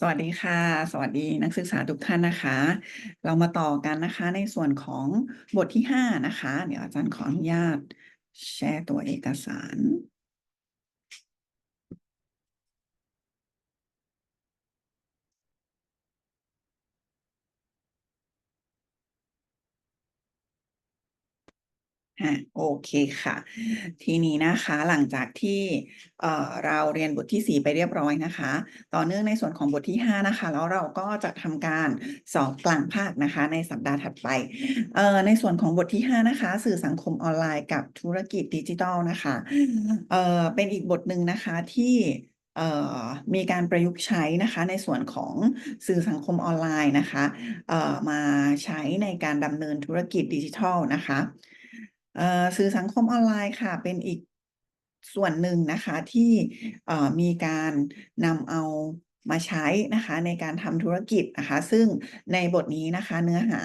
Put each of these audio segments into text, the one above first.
สวัสดีค่ะ สวัสดีนักศึกษาทุกท่านนะคะ เรามาต่อกันนะคะในส่วนของบทที่ห้านะคะ เดี๋ยวอาจารย์ขออนุญาตแชร์ตัวเอกสาร ฮะโอเคค่ะ ทีนี้นะคะหลังจากที่เอ่อเราเรียนบทที่สี่ไปเรียบร้อยนะคะ ต่อเนื่องในส่วนของบทที่ห้านะคะ แล้วเราก็จะทำการสอบกลางภาคนะคะ ในสัปดาห์ถัดไปเอ่อในส่วนของบทที่ห้านะคะ สื่อสังคมออนไลน์กับธุรกิจดิจิทัลนะคะเอ่อเป็นอีกบทหนึ่งนะคะที่มีการประยุกต์ใช้นะคะในส่วนของสื่อสังคมออนไลน์นะคะมาใช้ในการดำเนินธุรกิจดิจิทัลนะคะ สื่อสังคมออนไลน์ค่ะ เป็นอีกส่วนหนึ่งนะคะที่มีการนำเอามาใช้นะคะในการทำธุรกิจนะคะ ซึ่งในบทนี้นะคะเนื้อหา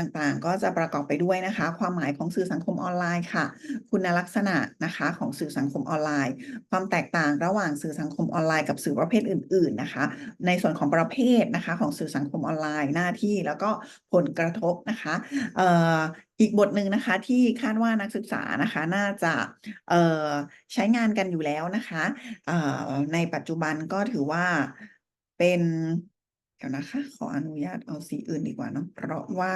ต่างๆ ก็จะประกอบไปด้วยนะคะ ความหมายของสื่อสังคมออนไลน์ค่ะ คุณลักษณะนะคะของสื่อสังคมออนไลน์ ความแตกต่างระหว่างสื่อสังคมออนไลน์กับสื่อประเภทอื่น ๆนะคะ ในส่วนของประเภทนะคะของสื่อสังคมออนไลน์หน้าที่แล้วก็ผลกระทบนะคะเอ่ออีกบทหนึ่งนะคะที่คาดว่านักศึกษานะคะน่าจะเอ่อใช้งานกันอยู่แล้วนะคะเอ่อในปัจจุบันก็ถือว่าเป็น เดี๋ยวนะคะ ขออนุญาตเอาสีอื่นดีกว่าเนาะเพราะว่า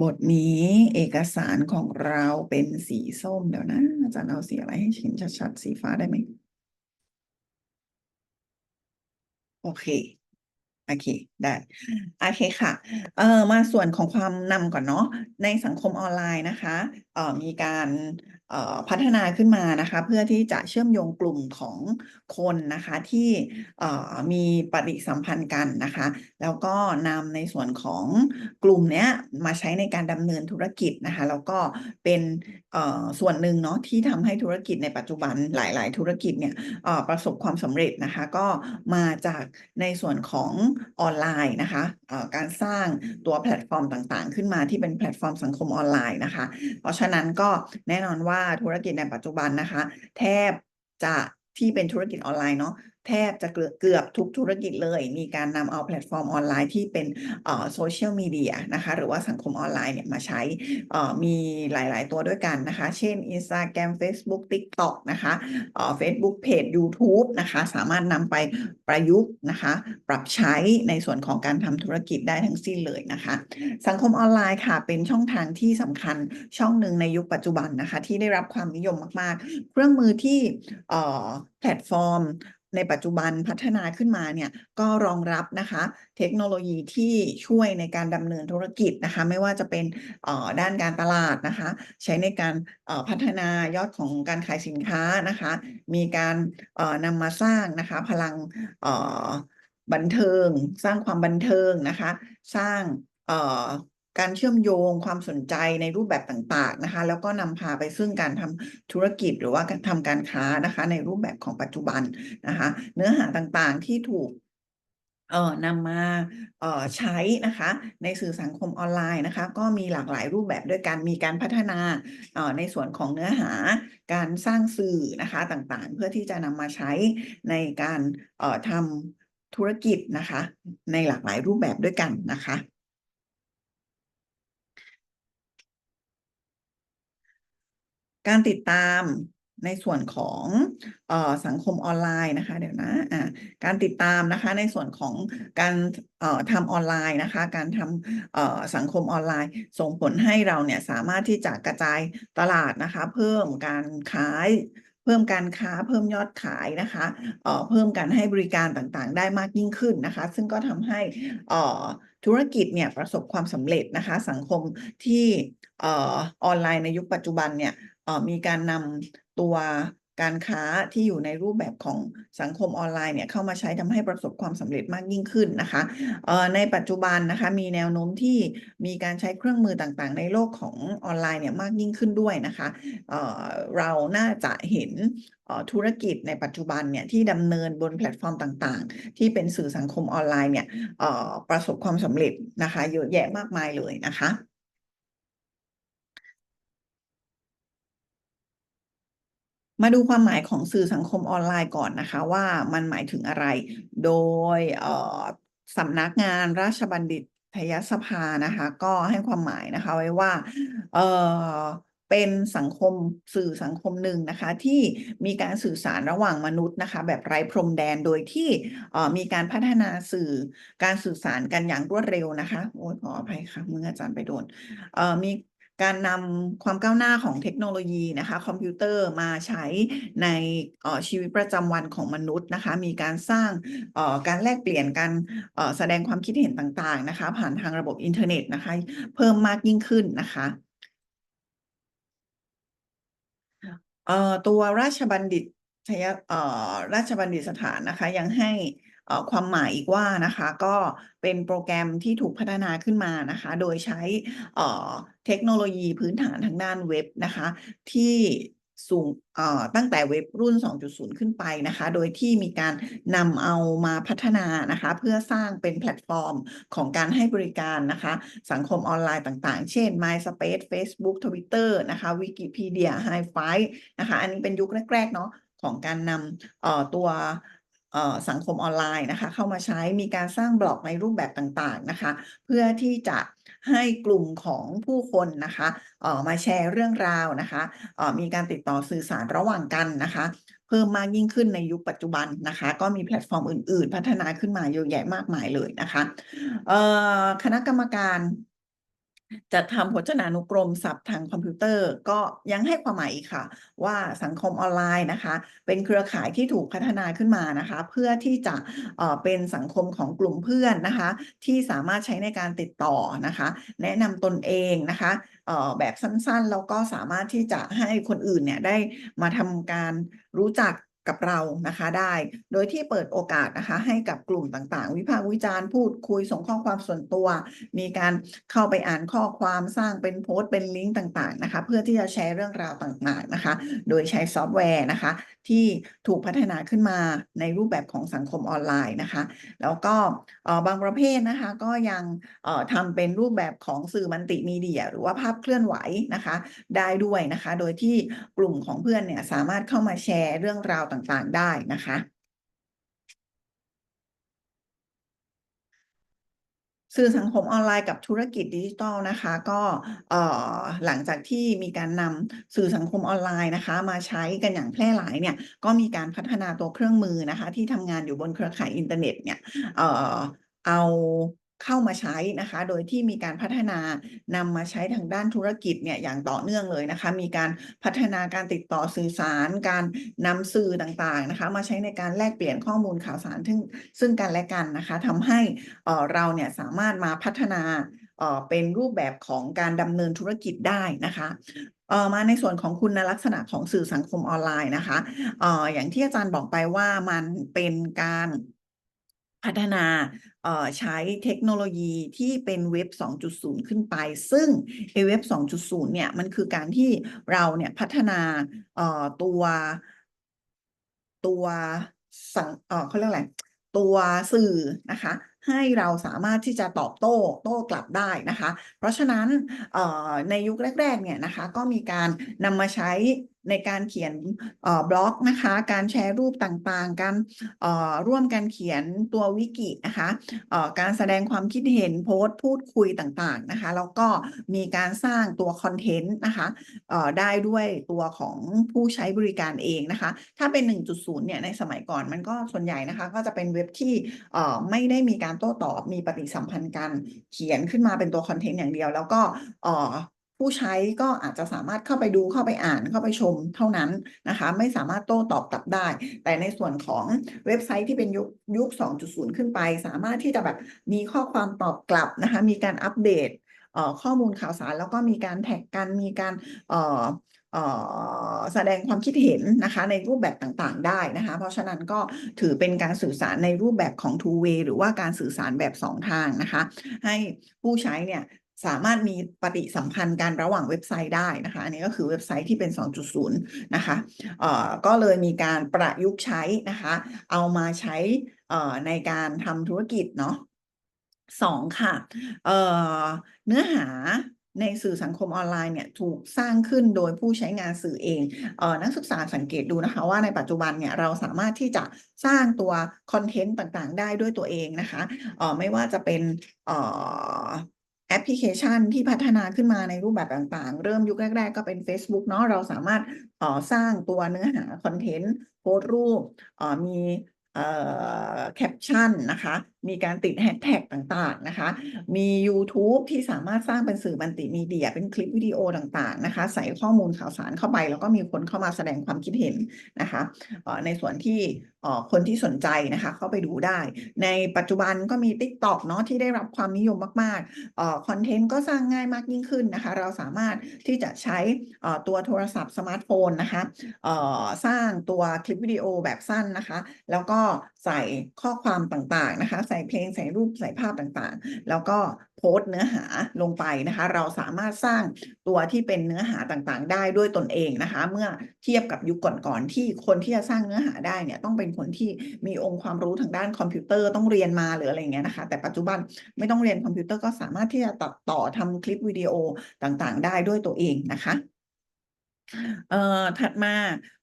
บทนี้เอกสารของเราเป็นสีส้มเดี๋ยวนะ อาจารย์เอาสีอะไรให้เห็นชัดๆสีฟ้าได้ไหมโอเคโอเคได้โอเคค่ะเอ่อมาส่วนของความนำก่อนเนาะในสังคมออนไลน์นะคะเอ่อมีการ พัฒนาขึ้นมานะคะ เพื่อที่จะเชื่อมโยงกลุ่มของคนนะคะที่มีปฏิสัมพันธ์กันนะคะ แล้วก็นำในส่วนของกลุ่มเนี้ยมาใช้ในการดำเนินธุรกิจนะคะแล้วก็เป็นส่วนหนึ่งเนาะที่ทำให้ธุรกิจในปัจจุบันหลาย ๆ ธุรกิจเนี่ยประสบความสำเร็จนะคะก็มาจากในส่วนของออนไลน์นะคะการสร้างตัวแพลตฟอร์มต่าง ๆ ขึ้นมาที่เป็นแพลตฟอร์มสังคมออนไลน์นะคะ เพราะฉะนั้นก็แน่นอนว่าธุรกิจในปัจจุบันนะคะ แทบจะที่เป็นธุรกิจออนไลน์เนาะ ทบจะเกือบทุกธุรกิจเลย มีการนำเอาแพลตฟอร์มออนไลน์ที่เป็นโซเชียลมีเดียนะคะหรือว่าสังคมออนไลน์เนี่ยมาใช้มีหลาย ๆ ตัวด้วยกันนะคะ เช่น Instagram Facebook TikTok นะคะเอ่อ Facebook Page YouTube นะคะสามารถนำไปประยุกต์นะคะปรับใช้ในส่วนของการทำธุรกิจได้ทั้งสิ้นเลยนะคะ สังคมออนไลน์ค่ะเป็นช่องทางที่สำคัญช่องหนึ่งในยุคปัจจุบันนะคะที่ได้รับความนิยมมาก ๆ เครื่องมือที่แพลตฟอร์ม ในปัจจุบันพัฒนาขึ้นมาเนี่ยก็รองรับนะคะเทคโนโลยีที่ช่วยในการดำเนินธุรกิจนะคะไม่ว่าจะเป็นด้านการตลาดนะคะใช้ในการพัฒนายอดของการขายสินค้านะคะมีการนำมาสร้างนะคะพลังบันเทิง สร้างความบันเทิงนะคะ สร้าง การเชื่อมโยงความสนใจในรูปแบบต่างๆนะคะ แล้วก็นำพาไปซึ่งการทำธุรกิจหรือว่าการทำการค้านะคะ ในรูปแบบของปัจจุบันนะคะ เนื้อหาต่างๆที่ถูกเอ่อนำมาเอ่อใช้นะคะ ในสื่อสังคมออนไลน์นะคะ ก็มีหลากหลายรูปแบบด้วยกันมีการพัฒนาเอ่อในส่วนของเนื้อหาการสร้างสื่อนะคะต่างๆ เพื่อที่จะนำมาใช้ในการเอ่อทำธุรกิจนะคะ ในหลากหลายรูปแบบด้วยกันนะคะ การติดตามในส่วนของออสังคมออนไลน์นะคะ เดี๋ยวนะะการติดตามนะคะในส่วนของการทำออนไลน์นะคะ การทำสังคมออนไลน์ ส่งผลให้เราเนี่ยสามารถที่จะกระจายตลาดนะคะ เพิ่มการขายเพิ่มการค้าเพิ่มยอดขายนะคะเพิ่มการให้บริการต่างๆ ได้มากยิ่งขึ้นนะคะ ซึ่งก็ทำให้ธุรกิจเนี่ยประสบความสำเร็จนะคะ สังคมที่ออนไลน์ในยุคปัจจุบันเนี่ย มีการนำตัวการค้าที่อยู่ในรูปแบบของสังคมออนไลน์เนี่ยเข้ามาใช้ทำให้ประสบความสำเร็จมากยิ่งขึ้นนะคะในปัจจุบันนะคะมีแนวโน้มที่มีการใช้เครื่องมือต่างๆ ในโลกของออนไลน์เนี่ยมากยิ่งขึ้นด้วยนะคะเราน่าจะเห็นธุรกิจในปัจจุบันเนี่ยที่ดำเนินบนแพลตฟอร์มต่างๆ ที่เป็นสื่อสังคมออนไลน์เนี่ยประสบความสำเร็จนะคะเยอะแยะมากมายเลยนะคะ มาดูความหมายของสื่อสังคมออนไลน์ก่อนนะคะ ว่ามันหมายถึงอะไร โดยสำนักงานราชบัณฑิตยสภานะคะ ก็ให้ความหมายนะคะไว้ว่าเเป็นสังคมสื่อสังคมหนึ่งนะคะ ที่มีการสื่อสารระหว่างมนุษย์นะคะ แบบไร้พรมแดนโดยที่มีการพัฒนาสื่อการสื่อสารกันอย่างรวดเร็วนะคะโอ้ขออภัยค่ะเมื่ออาจารย์ไปโดนมี การนำความก้าวหน้าของเทคโนโลยีนะคะคอมพิวเตอร์มาใช้ในชีวิตประจำวันของมนุษย์นะคะ มีการสร้างการแลกเปลี่ยนการแสดงความคิดเห็นต่างๆนะคะ ผ่านทางระบบอินเทอร์เน็ตนะคะ เพิ่มมากยิ่งขึ้นนะคะตัวราชบัณฑิตยราชบัณฑิตสถานนะคะยังให้ ความหมายอีกว่านะคะก็เป็นโปรแกรมที่ถูกพัฒนาขึ้นมานะคะ โดยใช้เทคโนโลยีพื้นฐานทางด้านเว็บนะคะ ที่สูงตั้งแต่เว็บรุ่น 2.0 ขึ้นไปนะคะ โดยที่มีการนำเอามาพัฒนานะคะ เพื่อสร้างเป็นแพลตฟอร์มของการให้บริการนะคะ สังคมออนไลน์ต่างๆ เช่น MySpace Facebook Twitter นะคะ Wikipedia Hi-Fi นะคะ อันนี้เป็นยุคแรก ๆ เนาะของการนำตัว สังคมออนไลน์นะคะ เข้ามาใช้มีการสร้างบล็อกในรูปแบบต่างๆนะคะ เพื่อที่จะให้กลุ่มของผู้คนนะคะมาแชร์เรื่องราวนะคะมีการติดต่อสื่อสารระหว่างกันนะคะ เพิ่มมากยิ่งขึ้นในยุคปัจจุบันนะคะ ก็มีแพลตฟอร์มอื่น ๆ พัฒนาขึ้นมาเยอะแยะมากมายเลยนะคะคณะกรรมการ จัดทำพจนานุกรมศัพท์ทางคอมพิวเตอร์ ก็ยังให้ความหมายอีกค่ะ ว่าสังคมออนไลน์นะคะ เป็นเครือข่ายที่ถูกพัฒนาขึ้นมานะคะ เพื่อที่จะเเป็นสังคมของกลุ่มเพื่อนนะคะ ที่สามารถใช้ในการติดต่อนะคะ แนะนำตนเองนะคะแบบสั้นๆ แล้วก็สามารถที่จะให้คนอื่นเนี่ยได้มาทำการรู้จัก กับเรานะคะได้ โดยที่เปิดโอกาสนะคะให้กับกลุ่มต่างๆ วิพากษ์วิจารณ์พูดคุยส่งข้อความส่วนตัว มีการเข้าไปอ่านข้อความสร้างเป็นโพสต์เป็นลิงก์ต่างๆนะคะเพื่อที่จะแชร์เรื่องราวต่างๆนะคะ โดยใช้ซอฟต์แวร์นะคะ ที่ถูกพัฒนาขึ้นมาในรูปแบบของสังคมออนไลน์นะคะ แล้วก็บางประเภทนะคะก็ยังทำเป็นรูปแบบของสื่อมัลติมีเดีย หรือว่าภาพเคลื่อนไหวนะคะ ได้ด้วยนะคะ โดยที่กลุ่มของเพื่อนเนี่ยสามารถเข้ามาแชร์เรื่องราวต่างๆได้นะคะสื่อสังคมออนไลน์กับธุรกิจดิจิทัลนะคะ ก็หลังจากที่มีการนำสื่อสังคมออนไลน์นะคะ มาใช้กันอย่างแพร่หลายเนี่ยก็มีการพัฒนาตัวเครื่องมือนะคะ ที่ทำงานอยู่บนเครือข่ายอินเทอร์เน็ตเนี่ยเอา เข้ามาใช้นะคะ โดยที่มีการพัฒนานำมาใช้ทางด้านธุรกิจเนี่ยอย่างต่อเนื่องเลยนะคะ มีการพัฒนาการติดต่อสื่อสาร การนำสื่อต่างๆนะคะ มาใช้ในการแลกเปลี่ยนข้อมูลข่าวสารซึ่งซึ่งกันและกันนะคะทำให้เราเนี่ยสามารถมาพัฒนาเป็นรูปแบบของการดำเนินธุรกิจได้นะคะมาในส่วนของคุณลักษณะของสื่อสังคมออนไลน์นะคะอย่างที่อาจารย์บอกไปว่ามันเป็นการ พัฒนาใช้เทคโนโลยีที่เป็นเว็บ 2.0 ขึ้นไป ซึ่งเว็บ 2.0 เนี่ย มันคือการที่เราเนี่ยพัฒนาตัวตัวสังเขาเรียกอะไรตัวสื่อนะคะให้เราสามารถที่จะตอบโต้โต้กลับได้นะคะ เพราะฉะนั้นในยุคแรกๆเนี่ยนะคะก็มีการนำมาใช้ในการเขียนบล็อกนะคะ การแชร์รูปต่างๆ การร่วมกันเขียนตัววิกินะคะการแสดงความคิดเห็นโพสต์พูดคุยต่างๆนะคะ แล้วก็มีการสร้างตัวคอนเทนต์นะคะได้ด้วยตัวของผู้ใช้บริการเองนะคะ ถ้าเป็น 1.0 เนี่ยในสมัยก่อนมันก็ส่วนใหญ่นะคะ ก็จะเป็นเว็บที่ไม่ได้มีการโต้ตอบมีปฏิสัมพันธ์กันเขียนขึ้นมาเป็นตัวคอนเทนต์อย่างเดียว แล้วก็ ผู้ใช้ก็อาจจะสามารถเข้าไปดูเข้าไปอ่านเข้าไปชมเท่านั้นนะคะ ไม่สามารถโต้ตอบกลับได้ แต่ในส่วนของเว็บไซต์ที่เป็นยุคยุค 2.0 ขึ้นไป สามารถที่จะแบบมีข้อความตอบกลับนะคะ มีการอัปเดตข้อมูลข่าวสารแล้วก็มีการแท็กกันมีการแสดงความคิดเห็นนะคะในรูปแบบต่างๆได้นะคะ เพราะฉะนั้นก็ถือเป็นการสื่อสารในรูปแบบของ two way หรือว่าการสื่อสารแบบสองทางนะคะ ให้ผู้ใช้เนี่ย สามารถมีปฏิสัมพันธ์กันระหว่างเว็บไซต์ได้นะคะ อันนี้ก็คือเว็บไซต์ที่เป็น 2.0 นะคะเอ่อก็เลยมีการประยุกต์ใช้นะคะ เอามาใช้เอ่อในการทำธุรกิจเนาะสองค่ะเอ่อเนื้อหาในสื่อสังคมออนไลน์เนี่ยถูกสร้างขึ้นโดยผู้ใช้งานสื่อเองเออนักศึกษาสังเกตดูนะคะ ว่าในปัจจุบันเนี่ยเราสามารถที่จะสร้างตัวคอนเทนต์ต่างๆ ได้ด้วยตัวเองนะคะเออไม่ว่าจะเป็นเออ แอปพลิเคชันที่พัฒนาขึ้นมาในรูปแบบต่างๆ เริ่มยุคแรก ๆ ก็เป็น Facebook เนาะเราสามารถออสร้างตัวเนื้อหาคอนเทนต์โพสรูปเออมีแคปชั่นนะคะ มีการติดแฮชแท็กต่างๆนะคะ มี YouTube ที่สามารถสร้างเป็นสื่อมัลติมีเดีย เป็นคลิปวิดีโอต่างๆนะคะ ใส่ข้อมูลข่าวสารเข้าไป แล้วก็มีคนเข้ามาแสดงความคิดเห็นนะคะในส่วนที่คนที่สนใจนะคะเข้าไปดูได้ ในปัจจุบันก็มี TikTok เนาะที่ได้รับความนิยมมากๆคอนเทนต์ก็สร้างง่ายมากยิ่งขึ้นนะคะ เราสามารถที่จะใช้ตัวโทรศัพท์สมาร์ทโฟนนะคะสร้างตัวคลิปวิดีโอแบบสั้นนะคะ แล้วก็ใส่ข้อความต่างๆนะคะใส่เพลงใส่รูปใส่ภาพต่างๆ แล้วก็โพสต์เนื้อหาลงไปนะคะ เราสามารถสร้างตัวที่เป็นเนื้อหาต่างๆ ได้ด้วยตนเองนะคะ เมื่อเทียบกับยุคก่อนๆที่คนที่จะสร้างเนื้อหาได้เนี่ยต้องเป็นคนที่มีองค์ความรู้ทางด้านคอมพิวเตอร์ต้องเรียนมาหรืออะไรเงี้ยนะคะ แต่ปัจจุบันไม่ต้องเรียนคอมพิวเตอร์ก็สามารถที่จะตัดต่อทำคลิปวิดีโอต่างๆ ได้ด้วยตัวเองนะคะเอ่อถัดมา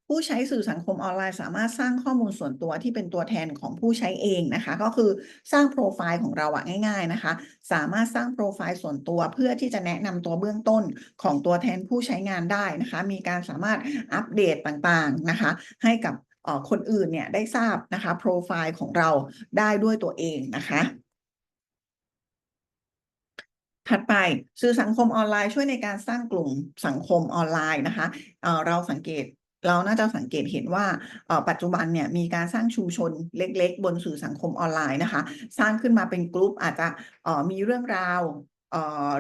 ผู้ใช้สื่อสังคมออนไลน์สามารถสร้างข้อมูลส่วนตัวที่เป็นตัวแทนของผู้ใช้เองนะคะ ก็คือสร้างโปรไฟล์ของเราอะง่าย ๆนะคะ สามารถสร้างโปรไฟล์ส่วนตัวเพื่อที่จะแนะนำตัวเบื้องต้นของตัวแทนผู้ใช้งานได้นะคะ มีการสามารถอัปเดตต่างๆนะคะ ให้กับคนอื่นเนี่ยได้ทราบนะคะโปรไฟล์ของเราได้ด้วยตัวเองนะคะถัดไปสื่อสังคมออนไลน์ช่วยในการสร้างกลุ่มสังคมออนไลน์นะคะเเราสังเกต เราน่าจะสังเกตเห็นว่าปัจจุบันเนี่ยมีการสร้างชุมชนเล็ก ๆ บนสื่อสังคมออนไลน์นะคะ สร้างขึ้นมาเป็นกลุ่มอาจจะมีเรื่องราว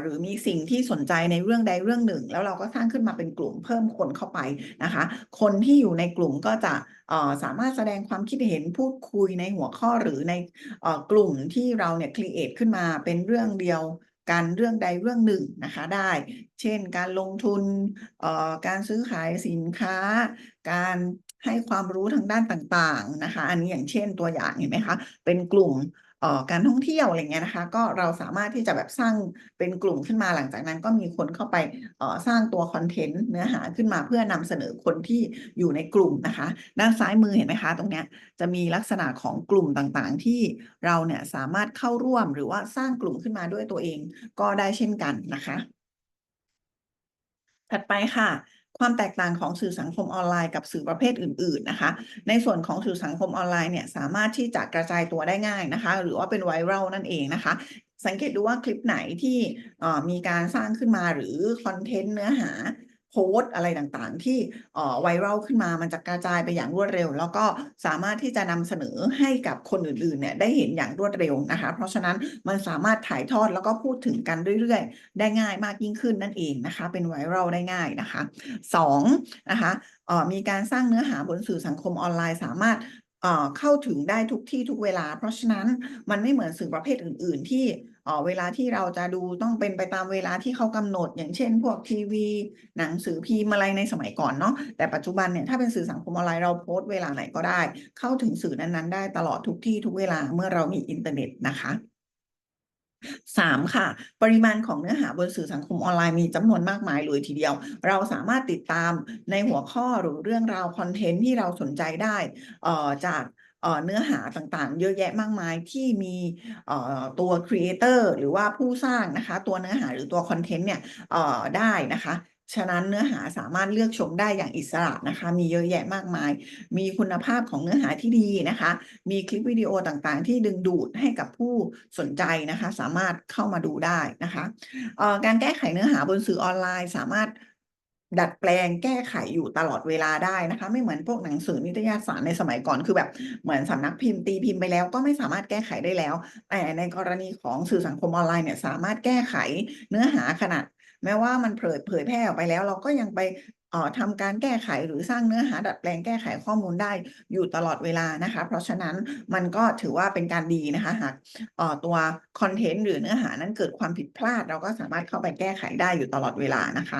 หรือมีสิ่งที่สนใจในเรื่องใดเรื่องหนึ่ง แล้วเราก็สร้างขึ้นมาเป็นกลุ่มเพิ่มคนเข้าไปนะคะ คนที่อยู่ในกลุ่มก็จะสามารถแสดงความคิดเห็นพูดคุยในหัวข้อหรือในกลุ่มที่เราเนี่ยครีเอทขึ้นมาเป็นเรื่องเดียว กันเรื่องใดเรื่องหนึ่งนะคะได้ เช่นการลงทุนการซื้อขายสินค้า การให้ความรู้ทางด้านต่างๆนะคะ อันนี้อย่างเช่นตัวอย่างเห็นไหมคะ เป็นกลุ่ม การท่องเที่ยวอะไรเงี้ยนะคะ ก็เราสามารถที่จะแบบสร้างเป็นกลุ่มขึ้นมาหลังจากนั้นก็มีคนเข้าไปสร้างตัวคอนเทนต์เนื้อหาขึ้นมาเพื่อนำเสนอคนที่อยู่ในกลุ่มนะคะ ด้านซ้ายมือเห็นไหมคะ ตรงเนี้ยจะมีลักษณะของกลุ่มต่างๆ ที่เราเนี่ยสามารถเข้าร่วมหรือว่าสร้างกลุ่มขึ้นมาด้วยตัวเองก็ได้เช่นกันนะคะ ถัดไปค่ะ ความแตกต่างของสื่อสังคมออนไลน์กับสื่อประเภทอื่น ๆนะคะ ในส่วนของสื่อสังคมออนไลน์เนี่ยสามารถที่จะกระจายตัวได้ง่ายนะคะ หรือว่าเป็นไวรัลนั่นเองนะคะสังเกตดูว่าคลิปไหนที่มีการสร้างขึ้นมาหรือคอนเทนต์เนื้อหา โพสต์อะไรต่างๆ ที่ไวรัลขึ้นมามันจะกระจายไปอย่างรวดเร็ว แล้วก็สามารถที่จะนำเสนอให้กับคนอื่นๆเนี่ยได้เห็นอย่างรวดเร็วนะคะ เพราะฉะนั้นมันสามารถถ่ายทอดแล้วก็พูดถึงกันเรื่อยๆ ได้ง่ายมากยิ่งขึ้นนั่นเองนะคะ เป็นไวรัลได้ง่ายนะคะสองนะคะมีการสร้างเนื้อหาบนสื่อสังคมออนไลน์ สามารถเข้าถึงได้ทุกที่ทุกเวลา เพราะฉะนั้นมันไม่เหมือนสื่อประเภทอื่น ๆ ที่ เวลาที่เราจะดูต้องเป็นไปตามเวลาที่เขากำหนด อย่างเช่น พวกทีวี หนังสือพิมพ์อะไรในสมัยก่อนเนาะแต่ปัจจุบันเนี่ยถ้าเป็นสื่อสังคมออนไลน์เราโพสต์เวลาไหนก็ได้ เข้าถึงสื่อนั้นๆ ได้ตลอดทุกที่ทุกเวลาเมื่อเรามีอินเทอร์เน็ตนะคะสามค่ะ ปริมาณของเนื้อหาบนสื่อสังคมออนไลน์มีจำนวนมากมายเลยทีเดียว เราสามารถติดตามในหัวข้อหรือเรื่องราวคอนเทนต์ที่เราสนใจได้จาก เนื้อหาต่างๆ เยอะแยะมากมายที่มีตัวครีเอเตอร์หรือว่าผู้สร้างนะคะ ตัวเนื้อหาหรือตัวคอนเทนต์เนี่ยได้นะคะฉะนั้นเนื้อหาสามารถเลือกชมได้อย่างอิสระนะคะ มีเยอะแยะมากมาย มีคุณภาพของเนื้อหาที่ดีนะคะ มีคลิปวิดีโอต่างๆ ที่ดึงดูดให้กับผู้สนใจนะคะ สามารถเข้ามาดูได้นะคะการแก้ไขเนื้อหาบนสื่อออนไลน์ สามารถ ดัดแปลงแก้ไขอยู่ตลอดเวลาได้นะคะ ไม่เหมือนพวกหนังสือนิตยสารในสมัยก่อนคือแบบเหมือนสำนักพิมพ์ตีพิมพ์ไปแล้ว ก็ไม่สามารถแก้ไขได้แล้ว แต่ในกรณีของสื่อสังคมออนไลน์เนี่ยสามารถแก้ไขเนื้อหาขนาด แม้ว่ามันเผยเผยแพร่ออกไปแล้ว เราก็ยังไปเอ่อทำการแก้ไขหรือสร้างเนื้อหาดัดแปลงแก้ไขข้อมูลได้อยู่ตลอดเวลานะคะ เพราะฉะนั้นมันก็ถือว่าเป็นการดีนะคะหากเอ่อตัวคอนเทนต์หรือเนื้อหานั้นเกิดความผิดพลาด เราก็สามารถเข้าไปแก้ไขได้อยู่ตลอดเวลานะคะ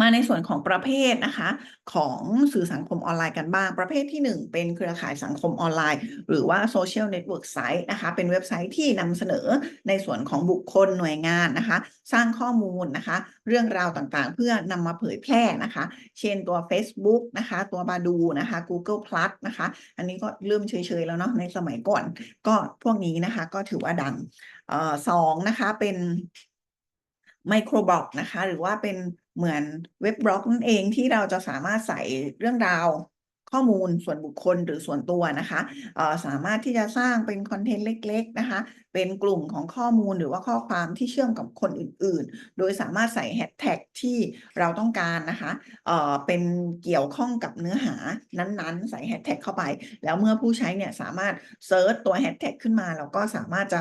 มาในส่วนของประเภทนะคะของสื่อสังคมออนไลน์กันบ้าง ประเภทที่ 1 เป็นเครือข่ายสังคมออนไลน์ หรือว่า Social Network Site นะคะเป็นเว็บไซต์ที่นำเสนอในส่วนของบุคคลหน่วยงานนะคะ สร้างข้อมูลนะคะ เรื่องราวต่างๆ เพื่อนำมาเผยแพร่นะคะ เช่นตัว Facebook นะคะตัว Badu นะคะ Google Plus นะคะ อันนี้ก็เริ่มเฉยๆแล้วเนาะในสมัยก่อน ก็พวกนี้นะคะก็ถือว่าดังเอ่อสองนะคะเป็นไมโครบล็อกนะคะ หรือว่าเป็น เหมือนเว็บบล็อกนั่นเองที่เราจะสามารถใส่เรื่องราวข้อมูลส่วนบุคคลหรือส่วนตัวนะคะสามารถที่จะสร้างเป็นคอนเทนต์เล็ก ๆ นะคะ เป็นกลุ่มของข้อมูลหรือว่าข้อความที่เชื่อมกับคนอื่น ๆ โดยสามารถใส่แฮชแท็กที่เราต้องการนะคะเเป็นเกี่ยวข้องกับเนื้อหานั้นๆ ใส่แฮชแท็กเข้าไป แล้วเมื่อผู้ใช้เนี่ยสามารถเซิร์ชตัวแฮชแท็กขึ้นมาแล้วก็สามารถจะ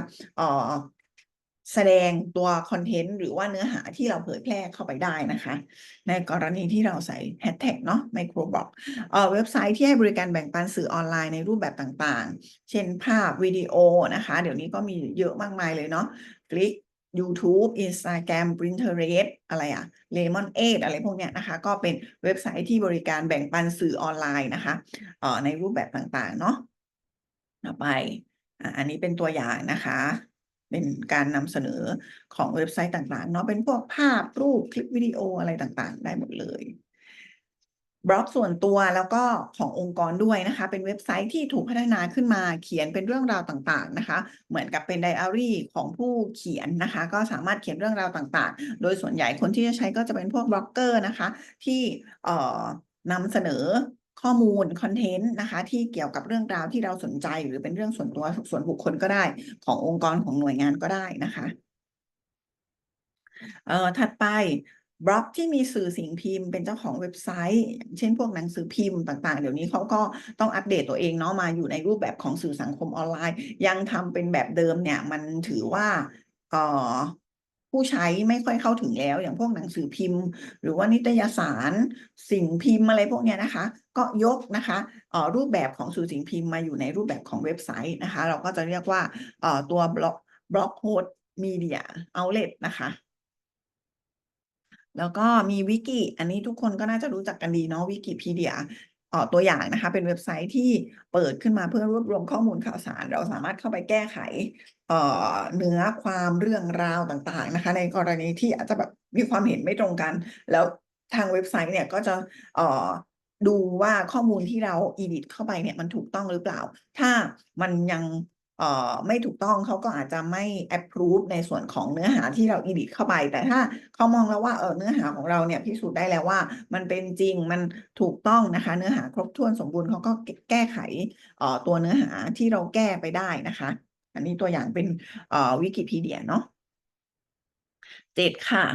แสดงตัวคอนเทนต์หรือว่าเนื้อหาที่เราเผยแพร่เข้าไปได้นะคะ ในกรณีที่เราใส่แฮชแท็กเนาะไมโครบล็อกเอ่อเว็บไซต์ที่ให้บริการแบ่งปันสื่อออนไลน์ในรูปแบบต่างๆ เช่นภาพวิดีโอนะคะ เดี๋ยวนี้ก็มีเยอะมากมายเลยเนาะคลิก YouTube Instagram Pinterest อะไรอะ Lemon 8อะไรพวกเนี้ยนะคะ ก็เป็นเว็บไซต์ที่บริการแบ่งปันสื่อออนไลน์นะคะเอ่อในรูปแบบต่างๆเนาะต่อไปอันนี้เป็นตัวอย่างนะคะ เป็นการนำเสนอของเว็บไซต์ต่างๆเนาะเป็นพวกภาพรูปคลิปวิดีโออะไรต่างๆ ได้หมดเลยบล็อกส่วนตัวแล้วก็ขององค์กรด้วยนะคะ เป็นเว็บไซต์ที่ถูกพัฒนาขึ้นมาเขียนเป็นเรื่องราวต่างๆนะคะ เหมือนกับเป็นไดอารี่ของผู้เขียนนะคะ ก็สามารถเขียนเรื่องราวต่างๆ โดยส่วนใหญ่คนที่จะใช้ก็จะเป็นพวกบล็อกเกอร์นะคะ ที่เอ่อนำเสนอ ข้อมูลคอนเทนต์นะคะ ที่เกี่ยวกับเรื่องราวที่เราสนใจ หรือเป็นเรื่องส่วนตัวส่วนบุคคลก็ได้ ขององค์กรของหน่วยงานก็ได้นะคะเอ่อถัดไปบล็อกที่มีสื่อสิ่งพิมพ์เป็นเจ้าของเว็บไซต์ เช่นพวกหนังสือพิมพ์ต่าง ๆ เดี๋ยวนี้เขาก็ต้องอัปเดตตัวเองเนาะมาอยู่ในรูปแบบของสื่อสังคมออนไลน์ ยังทำเป็นแบบเดิมเนี่ย มันถือว่าเอ่อผู้ใช้ไม่ค่อยเข้าถึงแล้ว อย่างพวกหนังสือพิมพ์ หรือว่านิตยสารสิ่งพิมพ์อะไรพวกเนี้ยนะคะ ก็ยกนะคะรูปแบบของสื่อสิ่งพิมพ์มาอยู่ในรูปแบบของเว็บไซต์นะคะ เราก็จะเรียกว่าตัวบล็อกบล็อกโฮสต์มีเดียเอาเลตนะคะ แล้วก็มีวิกิอันนี้ทุกคนก็น่าจะรู้จักกันดีเนาะวิกิพีเดียออตัวอย่างนะคะ เป็นเว็บไซต์ที่เปิดขึ้นมาเพื่อรวบรวมข้อมูลข่าวสาร เราสามารถเข้าไปแก้ไขเนื้อความเรื่องราวต่างๆนะคะ ในกรณีที่อาจจะแบบมีความเห็นไม่ตรงกัน แล้วทางเว็บไซต์เนี่ยก็จะ ดูว่าข้อมูลที่เรา edit เข้าไปเนี่ยมันถูกต้องหรือเปล่า ถ้ามันยังเอ่อไม่ถูกต้องเขาก็อาจจะไม่ approve ในส่วนของเนื้อหาที่เรา edit เข้าไป แต่ถ้าเขามองแล้วว่าเออเนื้อหาของเราเนี่ยพิสูจน์ได้แล้วว่า มันเป็นจริงมันถูกต้องนะคะ เนื้อหาครบถ้วนสมบูรณ์เขาก็แก้ไขเอ่อตัวเนื้อหาที่เราแก้ไปได้นะคะ อันนี้ตัวอย่างเป็นเอ่อวิกิพีเดียเนาะ เจ็ดค่ะ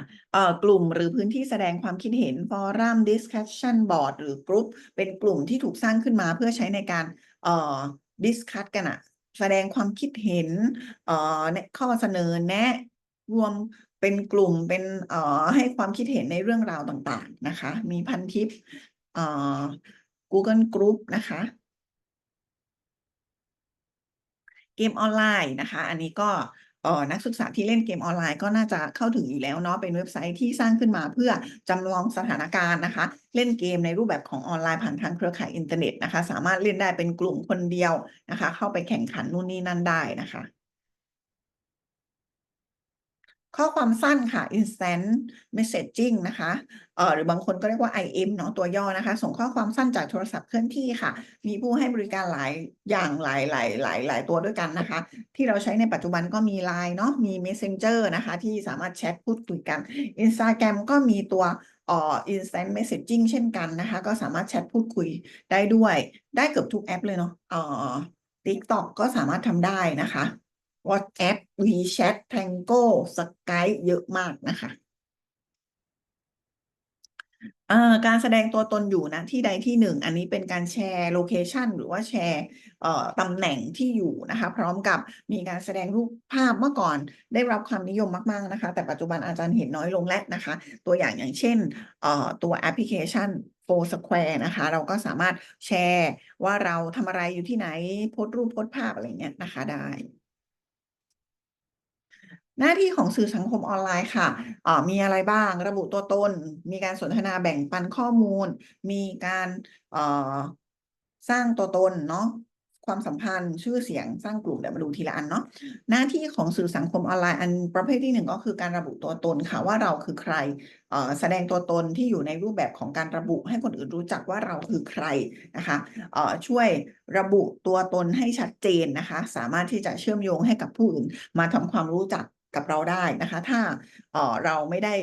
กลุ่มหรือพื้นที่แสดงความคิดเห็นฟอรัม discussion board หรือกรุ๊ปเป็นกลุ่มที่ถูกสร้างขึ้นมาเพื่อใช้ในการเอ่อ discuss กันอะแสดงความคิดเห็นแนะข้อเสนอแนะรวมเป็นกลุ่มเป็นให้ความคิดเห็นในเรื่องราวต่างๆนะคะ มีพันทิป Google Group นะคะเกมออนไลน์นะคะ อันนี้ก็ นักศึกษาที่เล่นเกมออนไลน์ก็น่าจะเข้าถึงอยู่แล้วเนาะเป็นเว็บไซต์ที่สร้างขึ้นมาเพื่อจำลองสถานการณ์นะคะ เล่นเกมในรูปแบบของออนไลน์ผ่านทางเครือข่ายอินเทอร์เน็ตนะคะ สามารถเล่นได้เป็นกลุ่มคนเดียวนะคะ เข้าไปแข่งขันนู่นนี่นั่นได้นะคะ ข้อความสั้นค่ะ instant messaging นะคะเอ่อหรือบางคนก็เรียกว่า IM เนาะตัวย่อนะคะ ส่งข้อความสั้นจากโทรศัพท์เคลื่อนที่ค่ะ มีผู้ให้บริการหลายอย่างหลายหลายหลายหลายตัวด้วยกันนะคะ ที่เราใช้ในปัจจุบันก็มี Line เนาะมี Messenger นะคะ ที่สามารถแชทพูดคุยกัน Instagram ก็มีตัวเอ่อ instant messaging เช่นกันนะคะ ก็สามารถแชทพูดคุยได้ด้วย ได้เกือบทุกแอปเลยเนาะเอ่อ TikTok ก็สามารถทำได้นะคะ WhatsApp WeChat Tango Skype เยอะมากนะคะการแสดงตัวตนอยู่นะที่ใดที่หนึ่ง อันนี้เป็นการแชร์โลเคชันหรือว่าแชร์ตำแหน่งที่อยู่นะคะ พร้อมกับมีการแสดงรูปภาพเมื่อก่อนได้รับความนิยมมาก ๆ นะคะ แต่ปัจจุบันอาจารย์เห็นน้อยลงแล้วนะคะ ตัวอย่างอย่างเช่นตัวแอปพลิเคชัน Foursquare นะคะ เราก็สามารถแชร์ว่าเราทำอะไรอยู่ที่ไหนโพสต์รูปโพสต์ภาพอะไรเงี้ยนะคะได้ หน้าที่ของสื่อสังคมออนไลน์ค่ะมีอะไรบ้าง ระบุตัวตน มีการสนทนาแบ่งปันข้อมูล มีการสร้างตัวตนเนาะ ความสัมพันธ์ ชื่อเสียง สร้างกลุ่มเดี๋ยวมาดูทีละอันเนาะ หน้าที่ของสื่อสังคมออนไลน์อันประเภทที่หนึ่งก็คือการระบุตัวตนค่ะว่าเราคือใคร แสดงตัวตนที่อยู่ในรูปแบบของการระบุให้คนอื่นรู้จักว่าเราคือใครนะคะช่วยระบุตัวตนให้ชัดเจนนะคะ สามารถที่จะเชื่อมโยงให้กับผู้อื่นมาทำความรู้จัก กับเราได้นะคะ ถ้าเออเราไม่ได้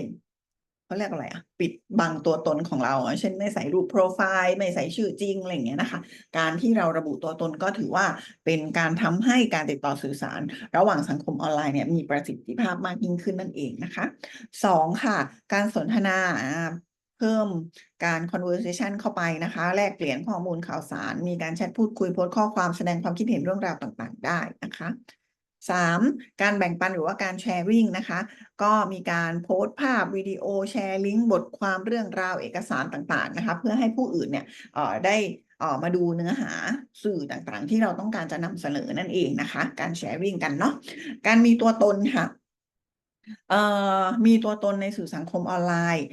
เขาเรียกอะไรอะปิดบังตัวตนของเรา เช่นไม่ใส่รูปโปรไฟล์ไม่ใส่ชื่อจริงอะไรอย่างเงี้ยนะคะ การที่เราระบุตัวตนก็ถือว่าเป็นการทำให้การติดต่อสื่อสาร ระหว่างสังคมออนไลน์เนี่ยมีประสิทธิภาพมากยิ่งขึ้นนั่นเองนะคะสองค่ะ การสนทนาเพิ่มการ conversation เข้าไปนะคะ แลกเปลี่ยนข้อมูลข่าวสาร มีการแชทพูดคุยโพสต์ข้อความแสดงความคิดเห็นเรื่องราวต่างๆ ได้นะคะ สามการแบ่งปันหรือว่าการแชร์ริ่งนะคะ ก็มีการโพสต์ภาพวิดีโอแชร์ลิงก์บทความเรื่องราวเอกสารต่างๆนะคะ เพื่อให้ผู้อื่นเนี่ยได้ออมาดูเนื้อหาสื่อต่างๆ ที่เราต้องการจะนำเสนอนั่นเองนะคะ การแชร์ริ่งกันเนาะการมีตัวตนค่ะมีตัวตนในสื่อสังคมออนไลน์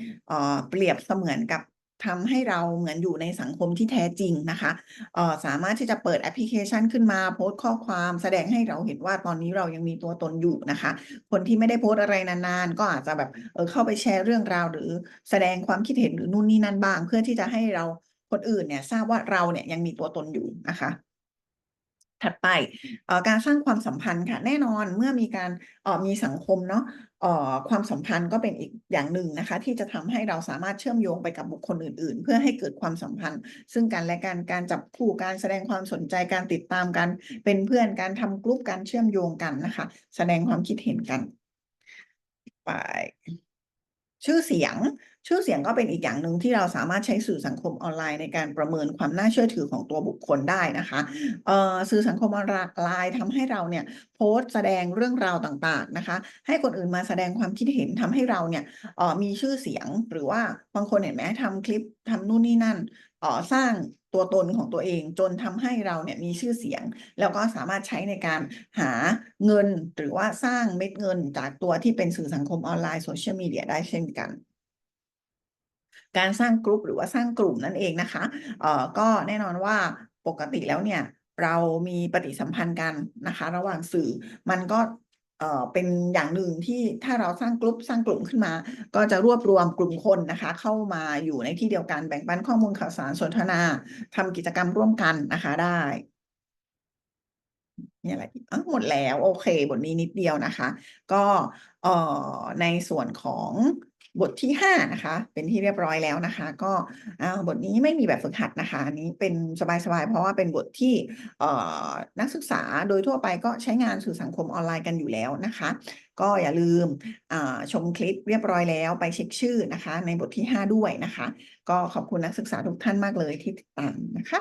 เปรียบเสมือนกับ ทำให้เราเหมือนอยู่ในสังคมที่แท้จริงนะคะเอ่อสามารถที่จะเปิดแอปพลิเคชันขึ้นมาโพสต์ข้อความแสดงให้เราเห็นว่าตอนนี้เรายังมีตัวตนอยู่นะคะ คนที่ไม่ได้โพสต์อะไรนานๆ ก็อาจจะแบบเออเข้าไปแชร์เรื่องราว หรือแสดงความคิดเห็นหรือนู่นนี่นั่นบ้าง เพื่อที่จะให้เราคนอื่นเนี่ยทราบว่าเราเนี่ยยังมีตัวตนอยู่นะคะ ถัดไปการสร้างความสัมพันธ์ค่ะแน่นอนเมื่อมีการมีสังคมเนาะความสัมพันธ์ก็เป็นอีกอย่างหนึ่งนะคะ ที่จะทำให้เราสามารถเชื่อมโยงไปกับบุคคลอื่น ๆ เพื่อให้เกิดความสัมพันธ์ ซึ่งกันและกันการจับคู่การแสดงความสนใจการติดตามกัน เป็นเพื่อนการทำกลุ่มการเชื่อมโยงกันนะคะ แสดงความคิดเห็นกัน ไป ชื่อเสียง ชื่อเสียงก็เป็นอีกอย่างหนึ่งที่เราสามารถใช้สื่อสังคมออนไลน์ในการประเมินความน่าเชื่อถือของตัวบุคคลได้นะคะเอ่อสื่อสังคมออนไลน์ทำให้เราเนี่ยโพสต์แสดงเรื่องราวต่างๆนะคะ ให้คนอื่นมาแสดงความคิดเห็นทำให้เราเนี่ยเอ่อมีชื่อเสียงหรือว่าบางคนเห็นไหมทำคลิปทำนู่นนี่นั่นเอ่อ สร้างตัวตนของตัวเองจนทำให้เราเนี่ยมีชื่อเสียง แล้วก็สามารถใช้ในการหาเงินหรือว่าสร้างเม็ดเงินจากตัวที่เป็นสื่อสังคมออนไลน์โซเชียลมีเดียได้เช่นกันการสร้างกลุ่มหรือว่าสร้างกลุ่มนั่นเองนะคะเอ่อก็แน่นอนว่าปกติแล้วเนี่ยเรามีปฏิสัมพันธ์กันนะคะ ระหว่างสื่อมันก็ เออเป็นอย่างหนึ่งที่ถ้าเราสร้างกลุ่มสร้างกลุ่มขึ้นมา ก็จะรวบรวมกลุ่มคนนะคะ เข้ามาอยู่ในที่เดียวกันแบ่งปันข้อมูลข่าวสารสนทนาทำกิจกรรมร่วมกันนะคะได้มีอะไรอ๋อหมดแล้ว โอเค บทนี้นิดเดียวนะคะ ก็เออในส่วนของ บทที่ห้านะคะ เป็นที่เรียบร้อยแล้วนะคะ ก็บทนี้ไม่มีแบบฝึกหัดนะคะอันนี้เป็นสบายๆ เพราะว่าเป็นบทที่นักศึกษาโดยทั่วไปก็ใช้งานสื่อสังคมออนไลน์กันอยู่แล้วนะคะ ก็อย่าลืมชมคลิปเรียบร้อยแล้วไปเช็คชื่อนะคะ ในบทที่ห้าด้วยนะคะ ก็ขอบคุณนักศึกษาทุกท่านมากเลยที่ติดตามนะคะ